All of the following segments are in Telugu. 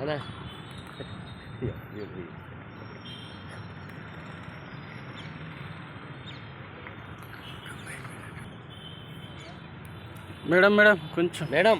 అదే. మేడం మేడం కొంచెం. మేడం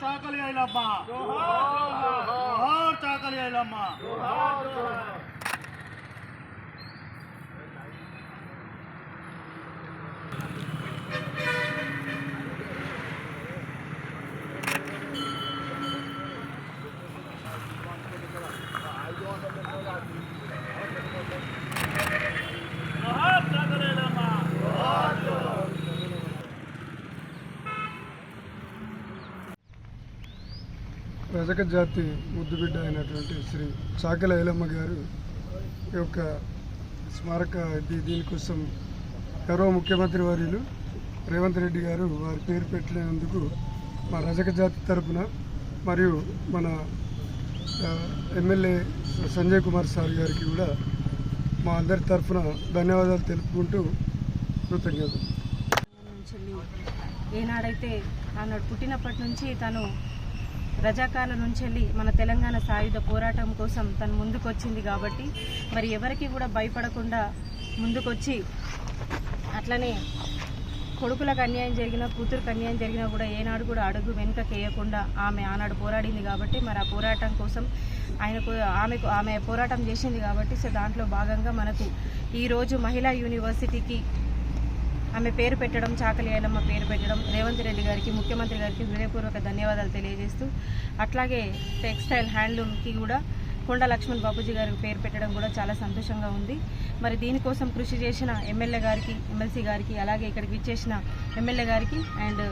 చాకలి ఐలమ్మ జోహార్ చాకలి ఐలమ్మ జోహార్ రజక జాతి ముద్దుబిడ్డ అయినటువంటి శ్రీ చాకల ఐలమ్మ గారు ఈ యొక్క స్మారక దీనికోసం గౌరవ ముఖ్యమంత్రి వర్యులు రేవంత్ రెడ్డి గారు వారి పేరు పెట్టినందుకు మా రజక జాతి తరపున మరియు మన ఎమ్మెల్యే సంజయ్ కుమార్ సార్ గారికి కూడా మా అందరి తరఫున ధన్యవాదాలు తెలుపుకుంటూ కృతజ్ఞతలు. ఏనాడైతే ఆనాడు పుట్టినప్పటి నుంచి తను రజాకాల నుంచి వెళ్ళి మన తెలంగాణ సాయుధ పోరాటం కోసం తను ముందుకొచ్చింది కాబట్టి మరి ఎవరికి కూడా భయపడకుండా ముందుకొచ్చి అట్లనే కొడుకులకు అన్యాయం జరిగినా కూతురుకు అన్యాయం జరిగినా కూడా ఏనాడు కూడా అడుగు వెనుకకేయకుండా ఆమె ఆనాడు పోరాడింది కాబట్టి మరి ఆ పోరాటం కోసం ఆయనకు ఆమెకు ఆమె పోరాటం చేసింది కాబట్టి సో దాంట్లో భాగంగా మనకు ఈరోజు మహిళా యూనివర్సిటీకి ఆమె పేరు పెట్టడం చాకలి ఐలమ్మ పేరు పెట్టడం రేవంత్ రెడ్డి గారికి ముఖ్యమంత్రి గారికి హృదయపూర్వక ధన్యవాదాలు తెలియజేస్తూ అట్లాగే టెక్స్టైల్ హ్యాండ్లూమ్కి కూడా కొండ లక్ష్మణ్ బాబుజీ గారికి పేరు పెట్టడం కూడా చాలా సంతోషంగా ఉంది. మరి దీనికోసం కృషి చేసిన ఎమ్మెల్యే గారికి ఎమ్మెల్సీ గారికి అలాగే ఇక్కడికి విచ్చేసిన ఎమ్మెల్యే గారికి and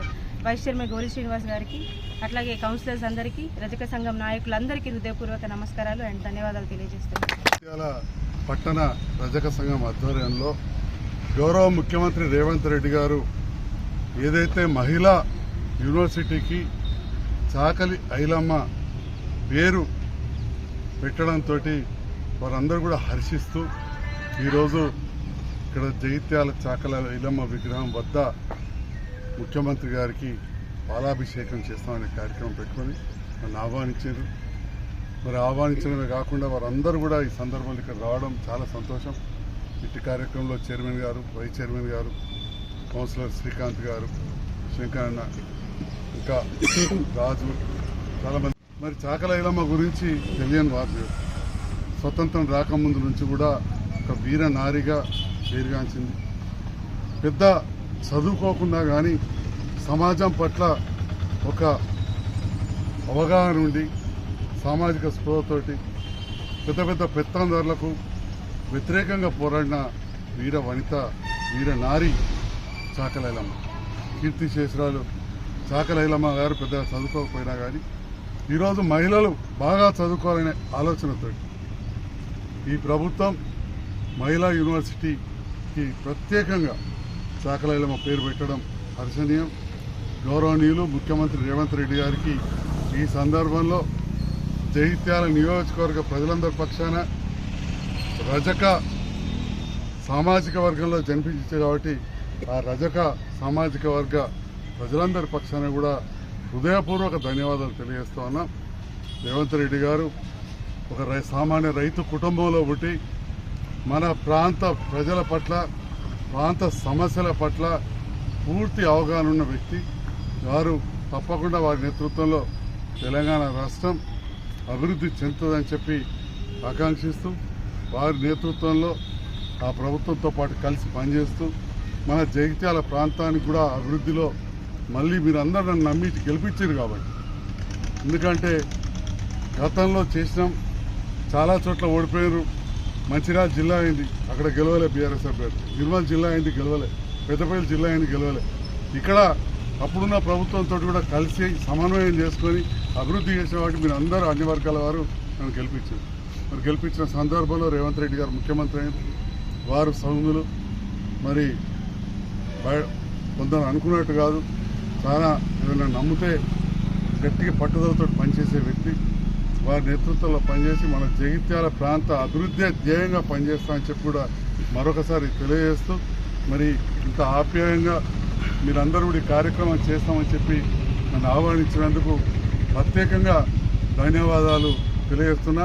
vice chairman Gowri Srinivas గారికి అట్లాగే కౌన్సిలర్స్ అందరికీ రజక సంఘం నాయకులందరికీ హృదయపూర్వక నమస్కారాలు అండ్ ధన్యవాదాలు తెలియజేస్తున్నాను. పట్టణ రజక సంఘం ఆధ్వర్యంలో గౌరవ ముఖ్యమంత్రి రేవంత్ రెడ్డి గారు ఏదైతే మహిళా యూనివర్సిటీకి చాకలి ఐలమ్మ పేరు పెట్టడంతో వారందరూ కూడా హర్షిస్తూ ఈరోజు ఇక్కడ జగిత్యాల చాకల ఐలమ్మ విగ్రహం వద్ద ముఖ్యమంత్రి గారికి పాలాభిషేకం చేస్తామనే కార్యక్రమం పెట్టుకొని నన్ను ఆహ్వానించారు. మరి ఆహ్వానించడమే కాకుండా వారందరూ కూడా ఈ సందర్భంలో ఇక్కడ రావడం చాలా సంతోషం. ఇట్టి కార్యక్రమంలో చైర్మన్ గారు వైస్ చైర్మన్ గారు కౌన్సిలర్ శ్రీకాంత్ గారు శంకరన్న ఇంకా రాజు చాలామంది. మరి చాకల ఐలమ్మ గురించి తెలియని వారు స్వతంత్రం రాకముందు నుంచి కూడా ఒక వీర నారిగా పేరుగాంచింది. పెద్ద చదువుకోకుండా కానీ సమాజం పట్ల ఒక అవగాహన ఉండి సామాజిక స్పృహతోటి పెద్ద పెద్ద పెత్తందారులకు వ్యతిరేకంగా పోరాడిన వీర వనిత వీర నారి చాకలైలమ్మ. కీర్తి శేషరాలు చాకలైలమ్మ గారు పెద్దగా చదువుకోకపోయినా కానీ ఈరోజు మహిళలు బాగా చదువుకోవాలనే ఆలోచనతో ఈ ప్రభుత్వం మహిళా యూనివర్సిటీకి ప్రత్యేకంగా చాకలైలమ్మ పేరు పెట్టడం హర్షణీయం. గౌరవనీయులు ముఖ్యమంత్రి రేవంత్ రెడ్డి గారికి ఈ సందర్భంలో జైత్యాల నియోజకవర్గ ప్రజలందరి పక్షాన రజక సామాజిక వర్గంలో జన్మించారు కాబట్టి ఆ రజక సామాజిక వర్గ ప్రజలందరి పక్షాన కూడా హృదయపూర్వక ధన్యవాదాలు తెలియజేస్తూ ఉన్నాం. రేవంత్ రెడ్డి గారు ఒక రై సామాన్య రైతు కుటుంబంలో పుట్టి మన ప్రాంత ప్రజల పట్ల ప్రాంత సమస్యల పట్ల పూర్తి అవగాహన ఉన్న వ్యక్తి. వారు తప్పకుండా వారి నేతృత్వంలో తెలంగాణ రాష్ట్రం అభివృద్ధి చెందుతుందని చెప్పి ఆకాంక్షిస్తూ వారి నేతృత్వంలో ఆ ప్రభుత్వంతో పాటు కలిసి పనిచేస్తూ మన జగిత్యాల ప్రాంతానికి కూడా అభివృద్ధిలో మళ్ళీ మీరు అందరూ నన్ను నమ్మి గెలిపించారు కాబట్టి. ఎందుకంటే గతంలో చేసినాం చాలా చోట్ల ఓడిపోయారు మంచిర్యాల జిల్లా అయింది అక్కడ గెలవలే బీఆర్ఎస్ అభ్యర్థి. నిర్మల్ జిల్లా అయింది గెలవలే. పెద్దపల్లి జిల్లా అయింది గెలవలే. ఇక్కడ అప్పుడున్న ప్రభుత్వంతో కూడా కలిసి సమన్వయం చేసుకొని అభివృద్ధి చేసిన వాటి మీరు అందరూ అన్ని వర్గాల వారు నన్ను గెలిపించారు. మరి గెలిపించిన సందర్భంలో రేవంత్ రెడ్డి గారు ముఖ్యమంత్రి అయిన వారు సౌమ్యులు మరి కొందరు అనుకున్నట్టు కాదు. చాలా ఏదైనా నమ్మితే గట్టిగా పట్టుదలతో పనిచేసే వ్యక్తి. వారి నేతృత్వంలో పనిచేసి మన జగిత్యాల ప్రాంత అభివృద్ధి ధ్యేయంగా పనిచేస్తా అని చెప్పి కూడా మరొకసారి తెలియజేస్తూ మరి ఇంత ఆప్యాయంగా మీరందరూ కూడా ఈ కార్యక్రమం చేస్తామని చెప్పి నన్ను ఆహ్వానించినందుకు ప్రత్యేకంగా ధన్యవాదాలు తెలియజేస్తున్నా.